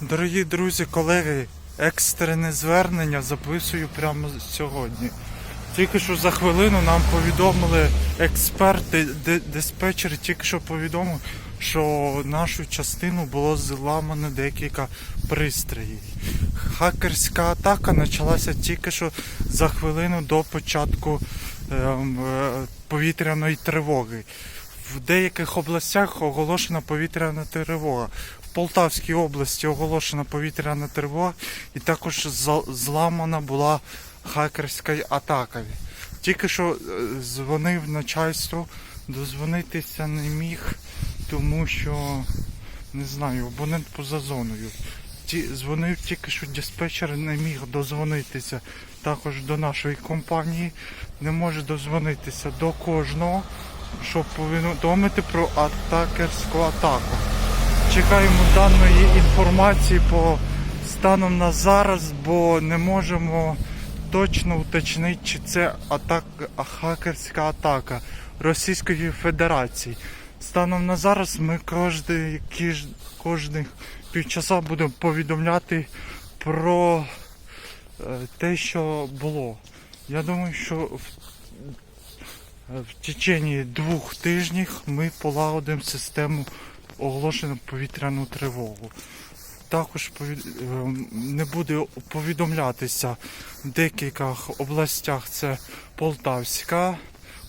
Дорогі друзі, колеги, екстрене звернення записую прямо сьогодні. Тільки що за хвилину нам повідомили експерти, де- диспетчер тільки що повідомив, що нашу частину було зламано декілька пристроїв. Хакерська атака почалася тільки що за хвилину до початку ем, е, повітряної тривоги. В деяких областях оголошена повітряна тривога. Полтавській області оголошена повітряна тривога і також зламана була хакерська атака. Тільки що е, дзвонив начальству, дозвонитися не міг, тому що не знаю, абонент поза зоною. Ті, дзвонив тільки що диспетчер не міг дозвонитися також до нашої компанії, не може дозвонитися до кожного, щоб повідомити про атакерську атаку. Чекаємо даної інформації по станом на зараз, бо не можемо точно уточнити, чи це атак, хакерська атака Російської Федерації. Станом на зараз ми кожний, кожних півчаса будемо повідомляти про е, те, що було. Я думаю, що в, в течение двох тижнів ми полагодимо систему оголошено повітряну тривогу. Також е, не буде повідомлятися в декількох областях. Це Полтавська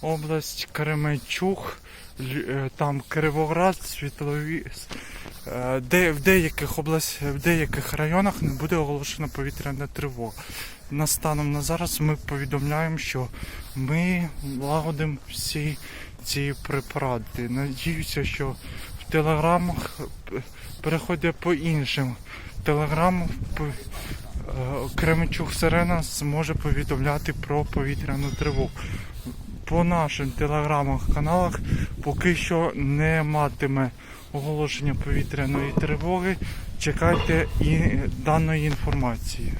область, Кременчуг, е, там Кривоград, Світлові. Е, Де, в, деяких область, в деяких районах не буде оголошена повітряна тривога. На станом на зараз ми повідомляємо, що ми лагодимо всі ці препарати. Надіюся, що телеграмах е, по іншим телеграмам. по- е, Сирена зможе повідомляти про повітряну тривогу. По нашим телеграмах каналах поки що не матиме оголошення повітряної тривоги. Чекайте і даної інформації.